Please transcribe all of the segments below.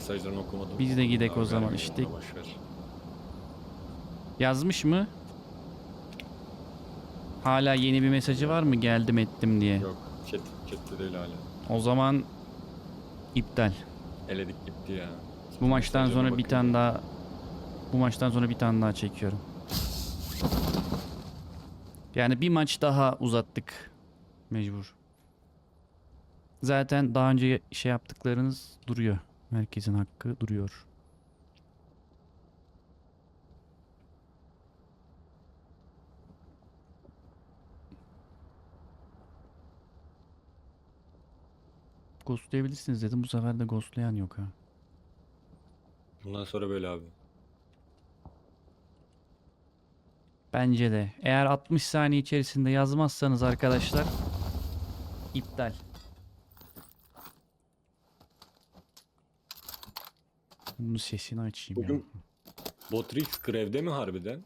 Mesajlarını okumadım. Biz de gidek o zaman işte. Yazmış mı? Hala yeni bir mesajı var mı geldim ettim diye. Yok chat, chatte değil hala. O zaman iptal. Eledik gitti ya. Bu maçtan sonra bir tane daha bu maçtan sonra bir tane daha çekiyorum. Yani bir maç daha uzattık. Mecbur. Zaten daha önce şey yaptıklarınız duruyor. Herkesin hakkı duruyor. Ghostlayabilirsiniz dedim. Bu sefer de ghostlayan yok ha. Bundan sonra böyle abi. Bence de. Eğer 60 saniye içerisinde yazmazsanız arkadaşlar iptal. Bunun sesini açayım ya. Bugün Botrix grevde mi harbiden?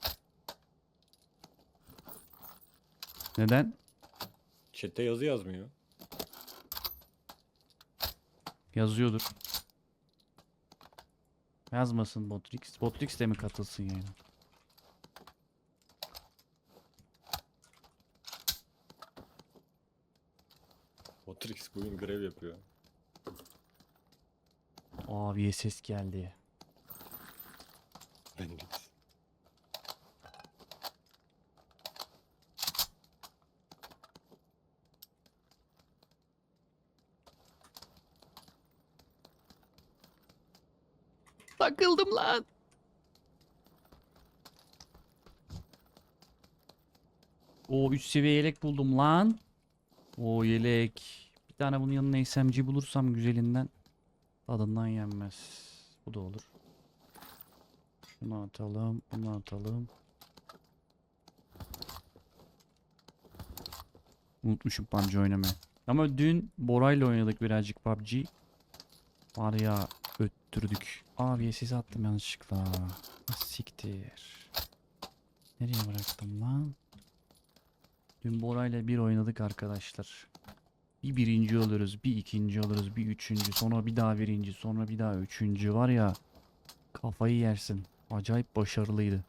Neden? Chat'te yazı yazmıyor. Yazıyordur. Yazmasın Botrix. Botrix de mi katılsın yani? Botrix bugün grev yapıyor. Aa VSS geldi. Bendix. Takıldım lan. O 3 seviye yelek buldum lan. O yelek. Bir tane bunun yanına SMG bulursam güzelinden tadından yenmez. Bu da olur. Şunu atalım, bunu atalım. Unutmuşum PUBG oynamayı. Ama dün Bora'yla oynadık birazcık PUBG. Var ya öttürdük. Abi siz attım yanlışlıkla. Siktir. Nereye bıraktım lan? Dün Bora'yla bir oynadık arkadaşlar. Bir birinci oluruz, bir ikinci oluruz, bir üçüncü, sonra bir daha birinci, sonra bir daha üçüncü var ya. Kafayı yersin. Acayip başarılıydı.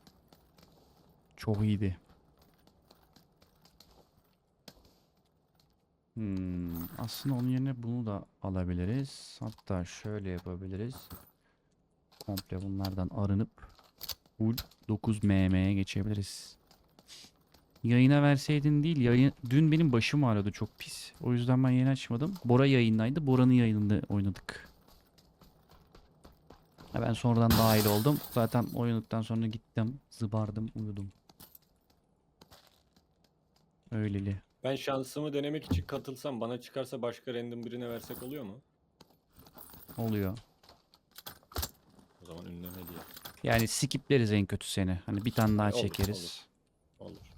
Çok iyiydi. Hmm, aslında onun yerine bunu da alabiliriz. Hatta şöyle yapabiliriz. Komple bunlardan arınıp full 9 mm'ye geçebiliriz. Yayına verseydin değil. Yayın, dün benim başım ağrıyordu çok pis. O yüzden ben yayın açmadım. Bora yayındaydı. Bora'nın yayınında oynadık. Ha, Ben sonradan dahil oldum. Zaten oynadıktan sonra gittim. Zıbardım uyudum. Öyleli. Ben şansımı denemek için katılsam bana çıkarsa başka random birine versek oluyor mu? Oluyor. O zaman ünlem hediye. Yani skipleriz en kötü seni. Hani bir tane daha Olur, çekeriz. Olur.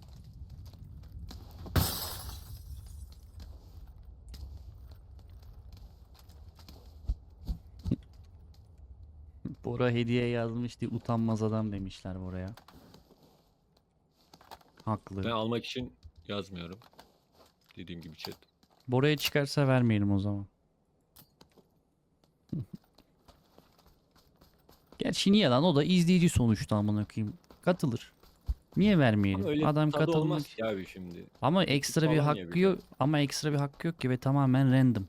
Bora hediye yazmış diye utanmaz adam demişler Bora'ya. Haklı. Ben almak için yazmıyorum. Dediğim gibi chat. Bora'ya çıkarsa vermeyelim o zaman. Gerçi niye lan o da izleyici sonuçta amına koyayım. Katılır. Niye vermeyelim? Ama öyle Adam tadı katılmak. olmaz ki abi şimdi. Ama ekstra bir falan hakkı yok. Ama ekstra bir hakkı yok ki ve tamamen random.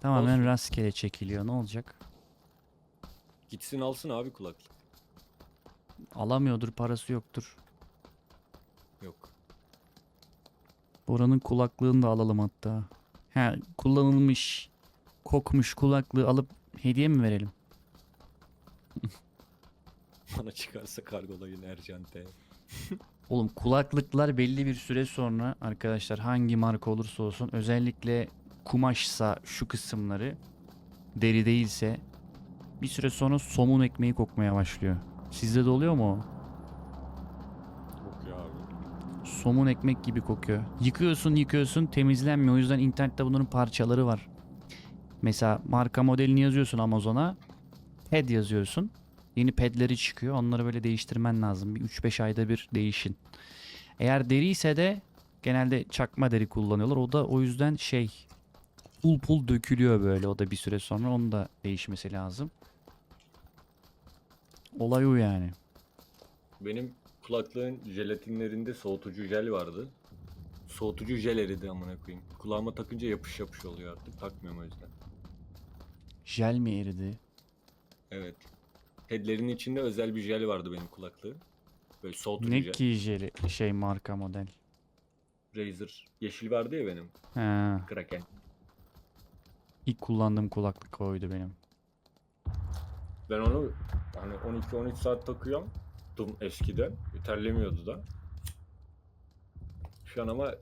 Tamamen Olsun. rastgele çekiliyor. Ne olacak? Gitsin alsın abi kulaklık. Alamıyordur, parası yoktur. Yok. Bora'nın kulaklığını da alalım hatta. Ha, kullanılmış, kokmuş kulaklığı alıp hediye mi verelim? Bana çıkarsa kargolayın Ercante. Oğlum kulaklıklar belli bir süre sonra arkadaşlar hangi marka olursa olsun özellikle kumaşsa şu kısımları deri değilse bir süre sonra somun ekmeği kokmaya başlıyor. Sizde de oluyor mu o? Ya abi. Somun ekmek gibi kokuyor. Yıkıyorsun yıkıyorsun temizlenmiyor. O yüzden internette bunların parçaları var. Mesela marka modelini yazıyorsun Amazon'a. Pad yazıyorsun. Yeni pedleri çıkıyor. Onları böyle değiştirmen lazım. Bir 3-5 ayda bir değişin. Eğer deri ise de genelde çakma deri kullanıyorlar. O da o yüzden şey pul pul dökülüyor böyle. O da bir süre sonra onun da değişmesi lazım. Olay o yani. Benim kulaklığın jelatinlerinde soğutucu jel vardı. Soğutucu jel eridi amına koyayım. Kulağıma takınca yapış yapış oluyor artık. Takmıyorum o yüzden. Jel mi eridi? Evet. Headlerin içinde özel bir jel vardı benim kulaklığın. Böyle soğutucu Ne jel. ki jeli şey marka model. Razer. Yeşil vardı ya benim. He. Kraken. İlk kullandığım kulaklık oydu benim. Ben onu hani 12-13 saat takıyorum. Dum eskiden. Terlemiyordu da. Şu an ama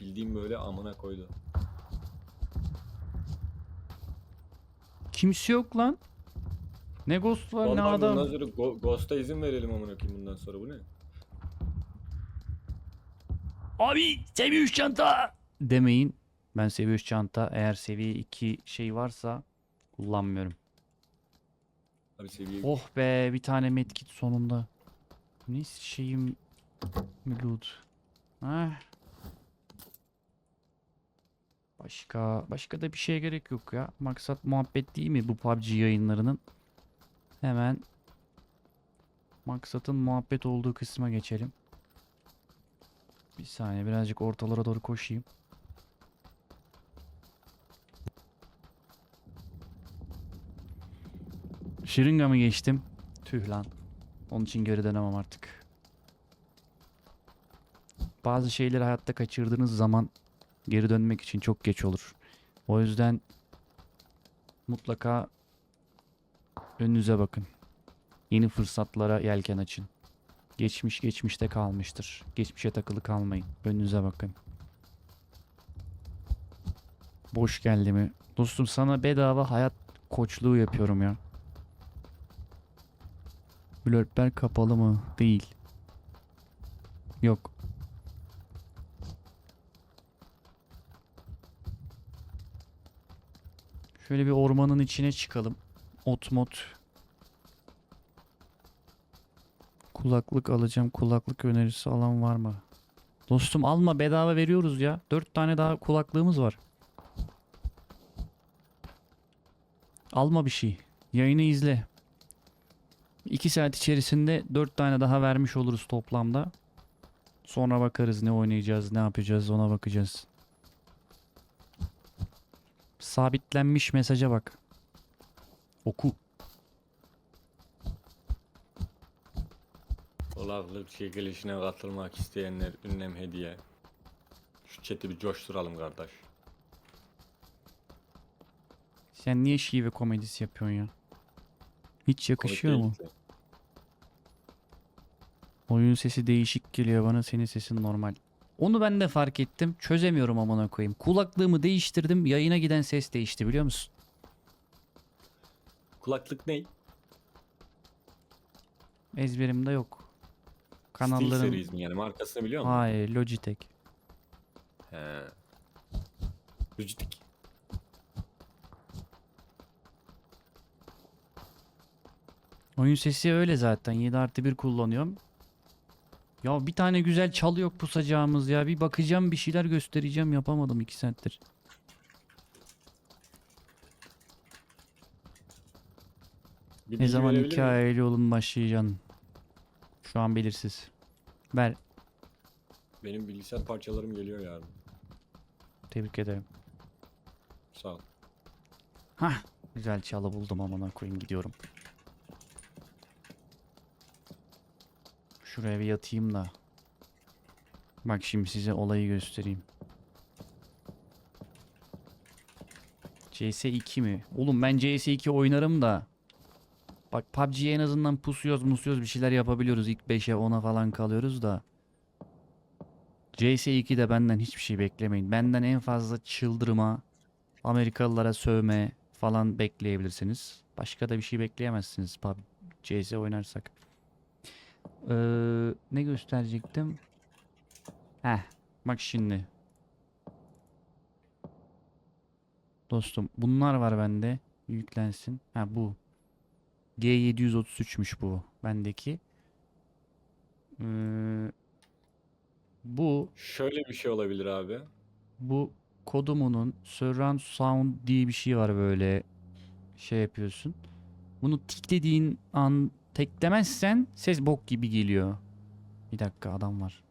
bildiğim böyle amına koydu. Kimse yok lan. Ne ghost var ne Vallahi adam. bundan sonra Go- Ghost'a izin verelim amına koyayım bundan sonra bu ne? Abi seviye 3 çanta. Demeyin. Ben seviye 3 çanta eğer seviye 2 şey varsa kullanmıyorum. Abi seviye Oh be bir tane medkit sonunda. Ne şeyim Milud. Heh. Başka başka da bir şeye gerek yok ya. Maksat muhabbet değil mi bu PUBG yayınlarının? Hemen maksatın muhabbet olduğu kısma geçelim. Bir saniye birazcık ortalara doğru koşayım. Şırınga mı geçtim? Tüh lan. Onun için geri dönemem artık. Bazı şeyleri hayatta kaçırdığınız zaman geri dönmek için çok geç olur. O yüzden mutlaka önünüze bakın. Yeni fırsatlara yelken açın. Geçmiş geçmişte kalmıştır. Geçmişe takılı kalmayın. Önünüze bakın. Boş geldi mi? Dostum sana bedava hayat koçluğu yapıyorum ya. Blurper kapalı mı? Değil. Yok. Şöyle bir ormanın içine çıkalım. Ot mot. Kulaklık alacağım. Kulaklık önerisi alan var mı? Dostum alma bedava veriyoruz ya. Dört tane daha kulaklığımız var. Alma bir şey. Yayını izle. 2 saat içerisinde 4 tane daha vermiş oluruz toplamda. Sonra bakarız ne oynayacağız, ne yapacağız ona bakacağız. Sabitlenmiş mesaja bak. Oku. kulaklık çekilişine katılmak isteyenler ünlem hediye. Şu chat'i bir coşturalım kardeş. Sen niye şive komedisi yapıyorsun ya? Hiç yakışıyor mu? ki. Oyun sesi değişik geliyor bana, senin sesin normal. Onu ben de fark ettim. Çözemiyorum amına koyayım. Kulaklığımı değiştirdim, yayına giden ses değişti biliyor musun? Kulaklık ne? Ezberimde yok. Kanalların... Series mi yani markasını biliyor musun? Hayır, Logitech. He. Logitech. Oyun sesi öyle zaten. 7 artı 1 kullanıyorum. Ya bir tane güzel çalı yok pusacağımız ya. Bir bakacağım bir şeyler göstereceğim. Yapamadım 2 saattir. Bir Ne zaman hikayeli yolun başlayacaksın? Şu an belirsiz. Ver. Benim bilgisayar parçalarım geliyor yarın. Tebrik ederim. Sağ ol. Hah. Güzel çalı buldum amına koyayım gidiyorum. Şuraya bir yatayım da. Bak şimdi size olayı göstereyim. CS2 mi? Oğlum ben CS2 oynarım da. Bak PUBG'ye en azından pusuyoruz musuyoruz bir şeyler yapabiliyoruz. İlk 5'e 10'a falan kalıyoruz da. CS2'de benden hiçbir şey beklemeyin. Benden en fazla çıldırma, Amerikalılara sövme falan bekleyebilirsiniz. Başka da bir şey bekleyemezsiniz PUBG CS oynarsak. Ee, ne gösterecektim? Heh, bak şimdi. Dostum bunlar var bende. Yüklensin. Ha bu. G733'müş bu bendeki. Ee, bu Şöyle bir şey olabilir abi. bu kodumunun surround sound diye bir şey var böyle şey yapıyorsun. Bunu tiklediğin an teklemezsen ses bok gibi geliyor. Bir dakika adam var.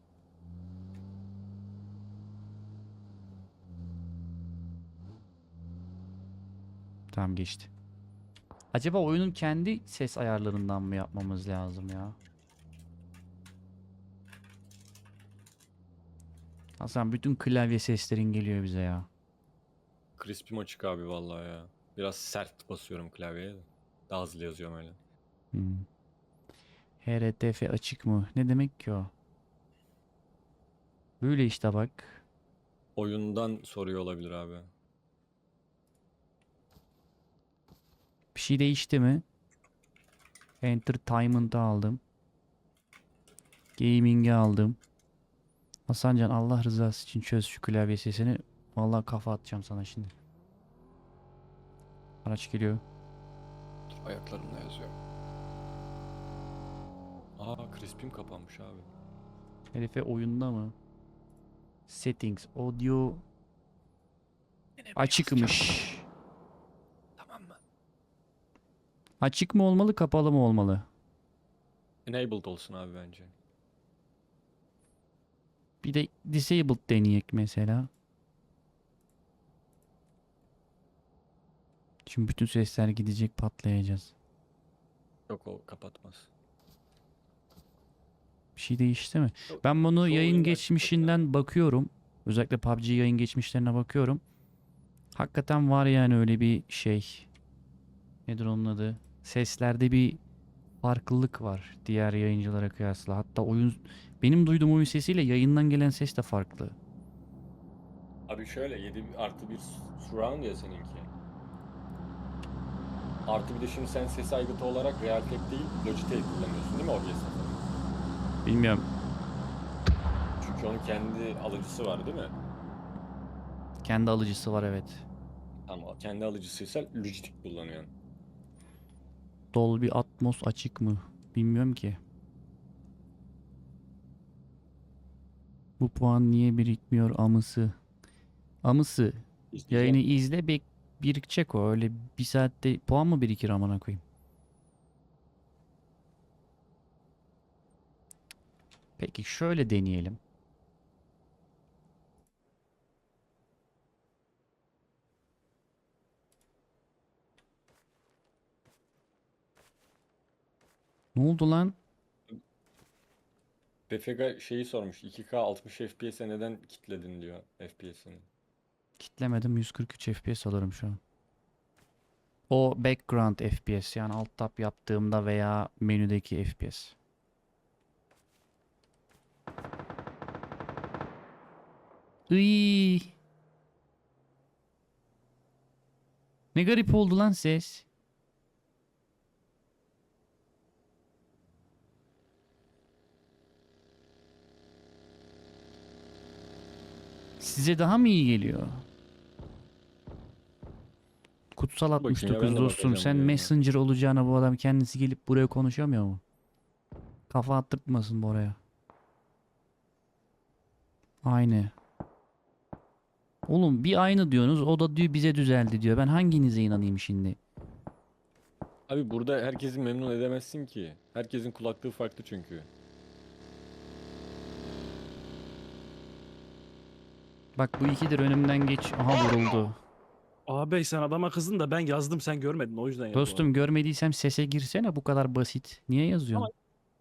Tamam geçti. Acaba oyunun kendi ses ayarlarından mı yapmamız lazım ya? Hasan bütün klavye seslerin geliyor bize ya. Crisp'im açık abi vallahi ya. Biraz sert basıyorum klavyeye. Daha hızlı yazıyorum öyle. Hmm. HRTF açık mı? Ne demek ki o? Böyle işte bak. Oyundan soruyor olabilir abi. Bir şey değişti mi? Entertainment'ı aldım. Gaming'i aldım. Hasancan Allah rızası için çöz şu klavye sesini. Vallahi kafa atacağım sana şimdi. Araç geliyor. Ayaklarımla yazıyorum. Aa Crisp'im kapanmış abi. Herife oyunda mı? Settings, audio açıkmış. Tamam mı? Açık mı olmalı, kapalı mı olmalı? Enabled olsun abi bence. Bir de disabled deneyek mesela. Şimdi bütün sesler gidecek patlayacağız. Yok o kapatmaz. Bir şey değişti mi? Ben bunu yayın geçmişinden bakıyorum. Özellikle PUBG yayın geçmişlerine bakıyorum. Hakikaten var yani öyle bir şey. Nedir onun adı? Seslerde bir farklılık var diğer yayıncılara kıyasla. Hatta oyun benim duyduğum oyun sesiyle yayından gelen ses de farklı. Abi şöyle 7 artı 1 surround ya seninki. Artı bir de şimdi sen ses aygıtı olarak Realtek değil Logitech kullanıyorsun değil mi OBS'de? Bilmiyorum. Çünkü onun kendi alıcısı var değil mi? Kendi alıcısı var evet. Ama kendi alıcısıysa Logitech kullanıyorsun. Dolby Atmos açık mı? Bilmiyorum ki. Bu puan niye birikmiyor amısı? Amısı. Yayını izle bek birikecek o. Öyle bir saatte puan mı birikir amına koyayım? Peki şöyle deneyelim. Ne oldu lan? Befega şeyi sormuş. 2K 60 FPS'e neden kitledin diyor FPS'ini. Kitlemedim 143 FPS alırım şu an. O background FPS yani alt tab yaptığımda veya menüdeki FPS. Iy. Ne garip oldu lan ses. Size daha mı iyi geliyor? Kutsal bakayım ya, 69 ben de dostum sen messenger olacağına bu adam kendisi gelip buraya konuşamıyor mu? Kafa attırtmasın bu oraya. Aynı. Oğlum bir aynı diyorsunuz o da diyor bize düzeldi diyor. Ben hanginize inanayım şimdi? Abi burada herkesi memnun edemezsin ki. Herkesin kulaklığı farklı çünkü. Bak bu ikidir önümden geç. Aha vuruldu. Ağabey sen adama kızdın da ben yazdım sen görmedin o yüzden yaptım. Dostum görmediysem sese girsene bu kadar basit. Niye yazıyorsun?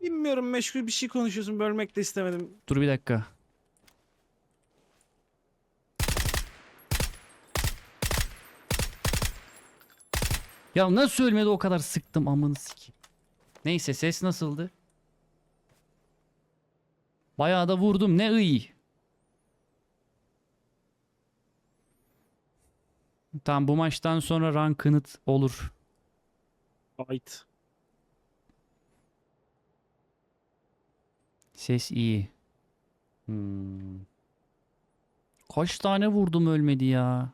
Bilmiyorum meşgul bir şey konuşuyorsun bölmek de istemedim. Dur bir dakika. Ya nasıl ölmedi o kadar sıktım amını sikeyim. Neyse ses nasıldı? Bayağı da vurdum ne iyi. Tamam bu maçtan sonra rankınıt olur. Ait. Ses iyi. Hmm. Kaç tane vurdum ölmedi ya.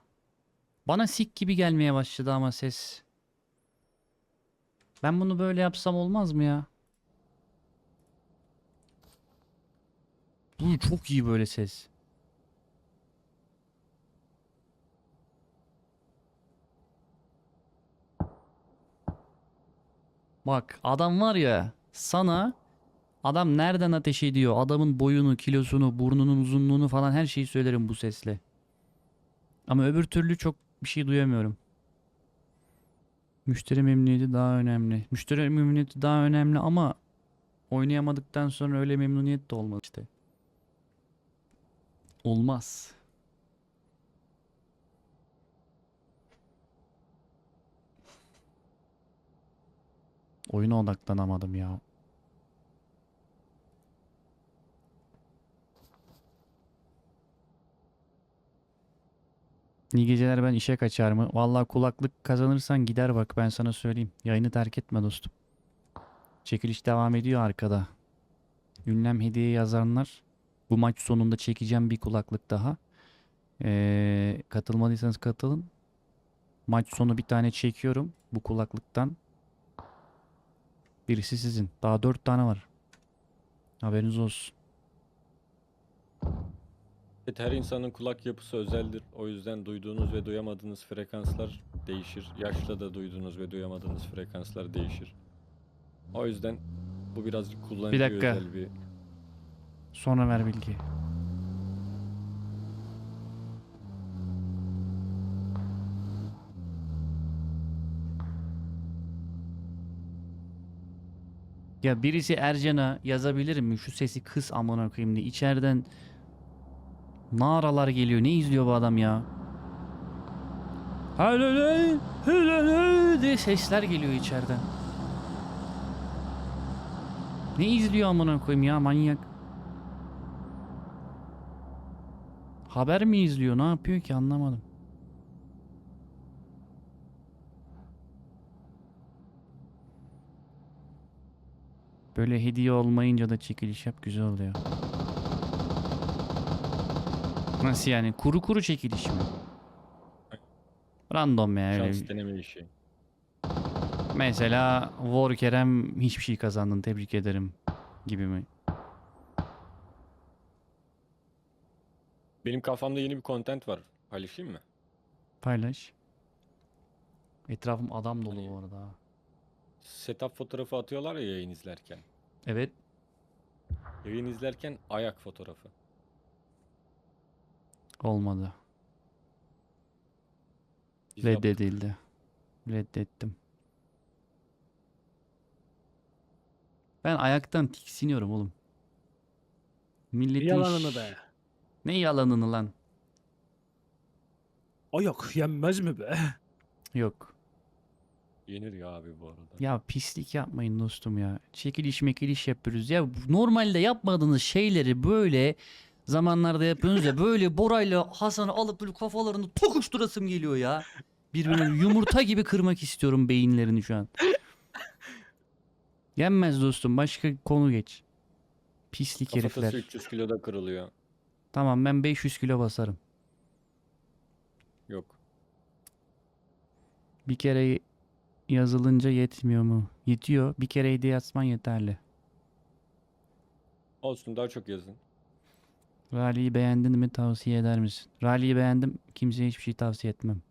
Bana sik gibi gelmeye başladı ama ses. Ben bunu böyle yapsam olmaz mı ya? Bu çok iyi böyle ses. Bak adam var ya sana adam nereden ateş ediyor? Adamın boyunu, kilosunu, burnunun uzunluğunu falan her şeyi söylerim bu sesle. Ama öbür türlü çok bir şey duyamıyorum. Müşteri memnuniyeti daha önemli. Müşteri memnuniyeti daha önemli ama oynayamadıktan sonra öyle memnuniyet de olmaz işte. Olmaz. Oyuna odaklanamadım ya. İyi geceler ben işe kaçar mı? Vallahi kulaklık kazanırsan gider bak ben sana söyleyeyim. Yayını terk etme dostum. Çekiliş devam ediyor arkada. Ünlem hediye yazanlar bu maç sonunda çekeceğim bir kulaklık daha. Ee, katılmadıysanız katılın. Maç sonu bir tane çekiyorum bu kulaklıktan. Birisi sizin. Daha dört tane var. Haberiniz olsun. Evet, her insanın kulak yapısı özeldir. O yüzden duyduğunuz ve duyamadığınız frekanslar değişir. Yaşla da duyduğunuz ve duyamadığınız frekanslar değişir. O yüzden bu birazcık kullanıcı dakika. özel bir Sonra ver bilgi. Ya birisi Ercan'a yazabilir mi? Şu sesi kıs amına koyayım diye. İçeriden naralar geliyor. Ne izliyor bu adam ya? Diye sesler geliyor içeriden. Ne izliyor amına koyayım ya manyak. Haber mi izliyor? Ne yapıyor ki anlamadım. Böyle hediye olmayınca da çekiliş yap güzel oluyor. Nasıl yani? Kuru kuru çekiliş mi? Random ya öyle. şans deneme işi. Mesela War Kerem hiçbir şey kazandın tebrik ederim gibi mi? Benim kafamda yeni bir content var. Paylaşayım mı? Paylaş. Etrafım adam dolu bu arada. Setup fotoğrafı atıyorlar ya yayın izlerken. Evet. Yayın izlerken ayak fotoğrafı. Olmadı. Biz yaptık. Reddedildi. Reddettim. Ben ayaktan tiksiniyorum oğlum. Milletin Yalanını be. Ne yalanını lan? Ayak yenmez mi be? Yok. Yenir ya abi bu arada. Ya pislik yapmayın dostum ya. Çekiliş mekiliş yapıyoruz. Ya normalde yapmadığınız şeyleri böyle zamanlarda yapıyorsunuz ya böyle Bora'yla Hasan'ı alıp böyle kafalarını tokuşturasım geliyor ya. Birbirine yumurta gibi kırmak istiyorum beyinlerini şu an. Yenmez dostum. Başka konu geç. Pislik Kafatası herifler. 300 kiloda kırılıyor. Tamam ben 500 kilo basarım. Yok. Bir kere yazılınca yetmiyor mu? Yetiyor. Bir kere hediye yazman yeterli. Olsun daha çok yazın. Rally'yi beğendin mi tavsiye eder misin? Rally'yi beğendim. Kimseye hiçbir şey tavsiye etmem.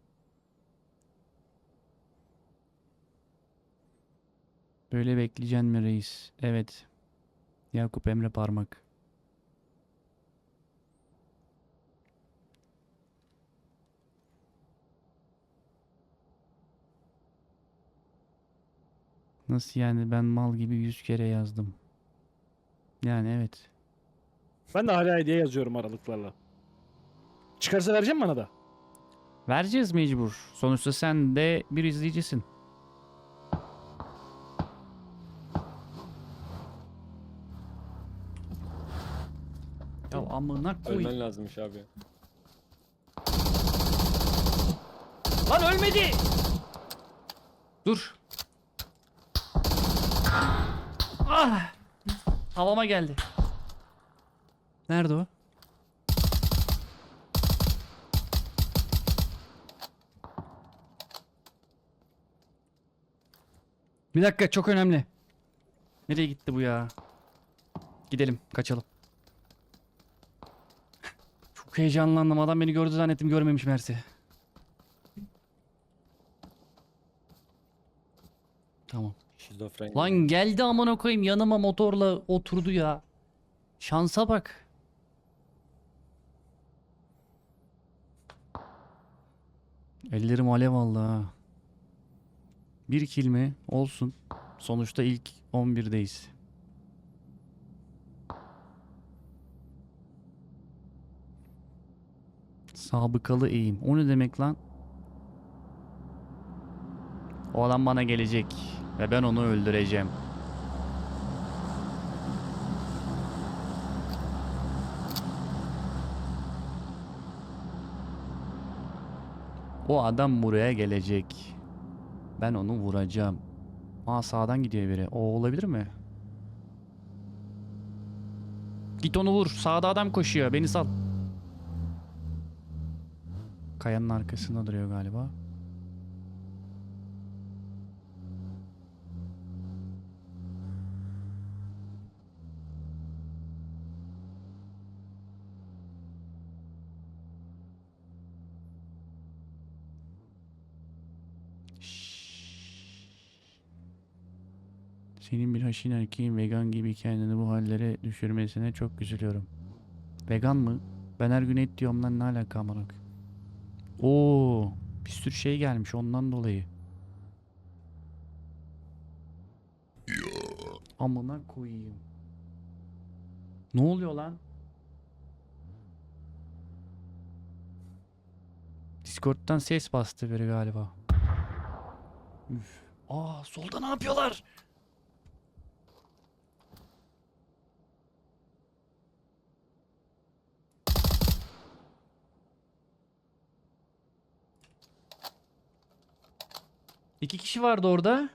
Böyle bekleyeceksin mi reis? Evet. Yakup Emre Parmak. Nasıl yani ben mal gibi yüz kere yazdım. Yani evet. Ben de hala hediye yazıyorum aralıklarla. Çıkarsa vereceğim bana da. Vereceğiz mecbur. Sonuçta sen de bir izleyicisin. Ya amına koy. Ölmen lazımmış abi. Lan ölmedi. Dur. Ah. Havama geldi. Nerede o? Bir dakika çok önemli. Nereye gitti bu ya? Gidelim kaçalım. Çok heyecanlandım. Adam beni gördü zannettim görmemiş Mersi. Tamam. Şizofren. Lan geldi amına koyayım yanıma motorla oturdu ya. Şansa bak. Ellerim alev ha. Bir kill mi? Olsun. Sonuçta ilk 11'deyiz. Sabıkalı eğim. O ne demek lan? O adam bana gelecek ve ben onu öldüreceğim. O adam buraya gelecek. Ben onu vuracağım. Aa sağdan gidiyor biri. O olabilir mi? Git onu vur. Sağda adam koşuyor. Beni sal. Kayanın arkasında duruyor galiba. Senin bir haşin erkeğin vegan gibi kendini bu hallere düşürmesine çok üzülüyorum. Vegan mı? Ben her gün et diyorum lan ne alaka koyayım? Oo, bir sürü şey gelmiş ondan dolayı. Amına koyayım. Ne oluyor lan? Discord'dan ses bastı biri galiba. Üf. Aa solda ne yapıyorlar? İki kişi vardı orada.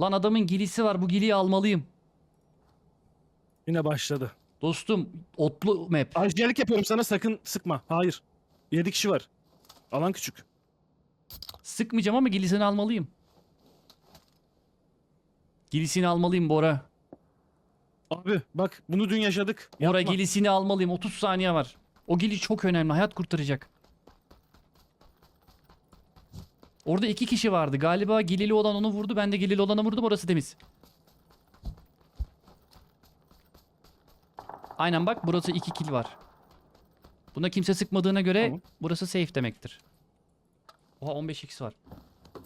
Lan adamın gilisi var. Bu giliyi almalıyım. Yine başladı. Dostum otlu map. Acilik yapıyorum sana sakın sıkma. Hayır. 7 kişi var. Alan küçük. Sıkmayacağım ama gilisini almalıyım. Gilisini almalıyım Bora. Abi bak bunu dün yaşadık. Bora Yapma. gilisini almalıyım. 30 saniye var. O gili çok önemli. Hayat kurtaracak. Orada iki kişi vardı. Galiba gilili olan onu vurdu. Ben de gilili olana vurdum. Orası temiz. Aynen bak burası iki kill var. Buna kimse sıkmadığına göre Tamam. burası safe demektir. Oha 15 x var.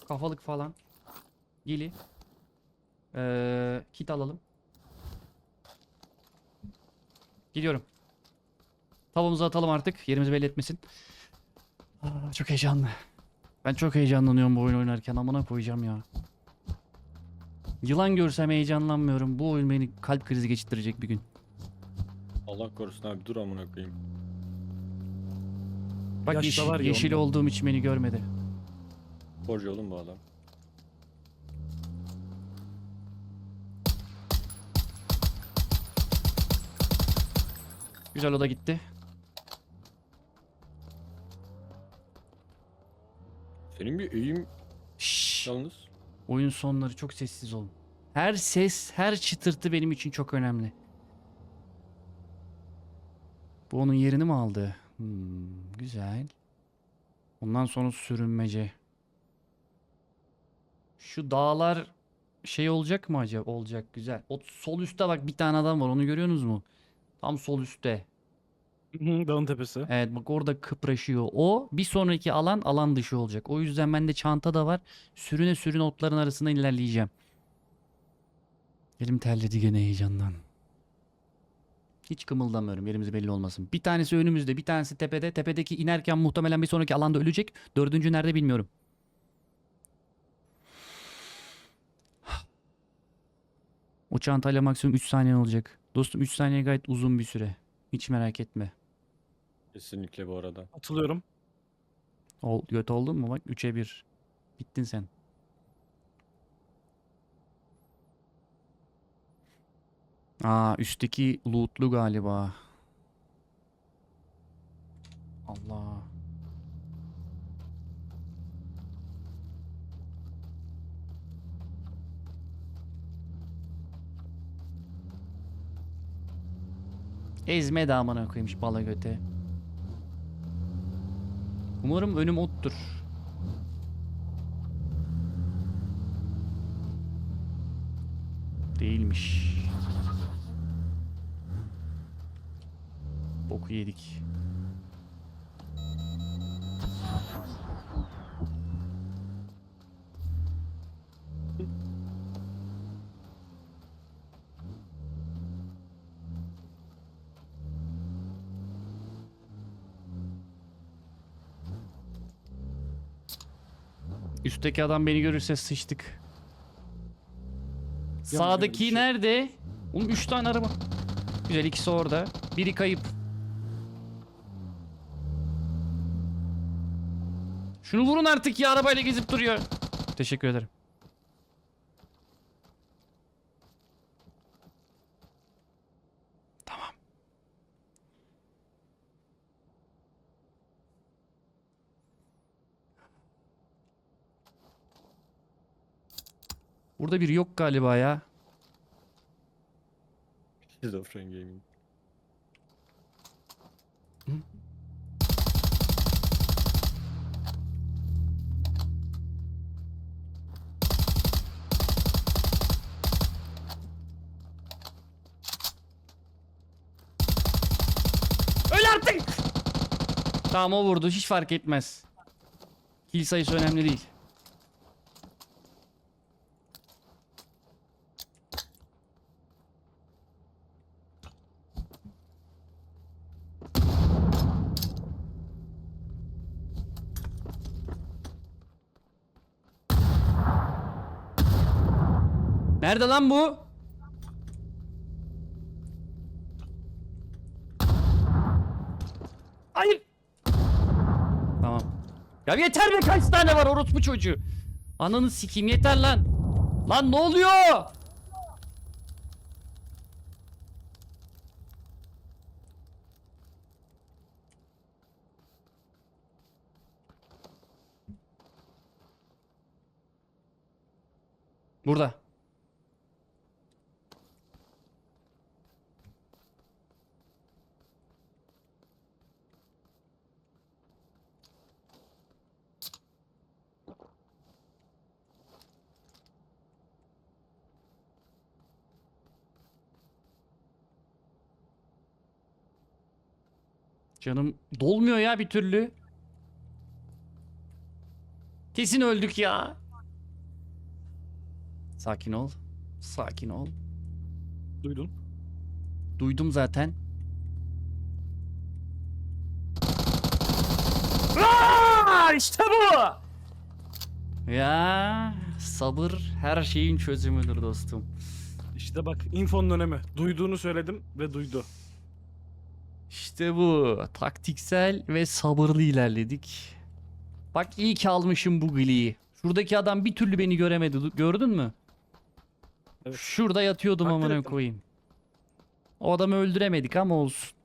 Kafalık falan. Gili. Ee, kit alalım. Gidiyorum. Tavamızı atalım artık. Yerimizi belli etmesin. Aa, çok heyecanlı. Ben çok heyecanlanıyorum bu oyun oynarken. Amına koyacağım ya. Yılan görsem heyecanlanmıyorum. Bu oyun beni kalp krizi geçirtecek bir gün. Allah korusun abi dur amına koyayım. Bak Yaşta yeşil, var ya yeşil ondan. olduğum için beni görmedi. Borcu oğlum bu adam. Güzel o da gitti. Senin bir eğim Şşş. yalnız. Oyun sonları çok sessiz olun. Her ses, her çıtırtı benim için çok önemli. Bu onun yerini mi aldı? Hmm, güzel. Ondan sonra sürünmece. Şu dağlar şey olacak mı acaba? Olacak güzel. O sol üstte bak bir tane adam var onu görüyorsunuz mu? Tam sol üstte. Dağın tepesi. Evet bak orada kıpraşıyor. O bir sonraki alan alan dışı olacak. O yüzden bende çanta da var. Sürüne sürüne otların arasında ilerleyeceğim. Elim terledi gene heyecandan. Hiç kımıldamıyorum yerimiz belli olmasın. Bir tanesi önümüzde bir tanesi tepede. Tepedeki inerken muhtemelen bir sonraki alanda ölecek. Dördüncü nerede bilmiyorum. O çantayla maksimum 3 saniye olacak. Dostum 3 saniye gayet uzun bir süre. Hiç merak etme. Kesinlikle bu arada. Atılıyorum. Ol, göt oldun mu? Bak 3'e 1. Bittin sen. Aa üstteki lootlu galiba. Allah. Ezme de amına koymuş bala göte. Umarım önüm ottur. Değilmiş. Boku yedik. Üstteki adam beni görürse sıçtık. Sağdaki şey. nerede? Oğlum 3 tane araba. Güzel ikisi orada. Biri kayıp. Şunu vurun artık ya arabayla gezip duruyor. Teşekkür ederim. Burada biri yok galiba ya. Şizofren gaming. Öl artık! Tamam o vurdu hiç fark etmez. Kill sayısı önemli değil. Nerede lan bu? Hayır. Tamam. Ya yeter be kaç tane var orospu çocuğu. Ananı sikeyim yeter lan. Lan ne oluyor? Burada. Canım dolmuyor ya bir türlü. Kesin öldük ya. Sakin ol. Sakin ol. Duydun. Duydum zaten. Aa, işte bu. Ya sabır her şeyin çözümüdür dostum. İşte bak infonun önemi. Duyduğunu söyledim ve duydu. İşte bu. Taktiksel ve sabırlı ilerledik. Bak iyi ki almışım bu gliyi. Şuradaki adam bir türlü beni göremedi. Gördün mü? Evet. Şurada yatıyordum amına koyayım. O adamı öldüremedik ama olsun.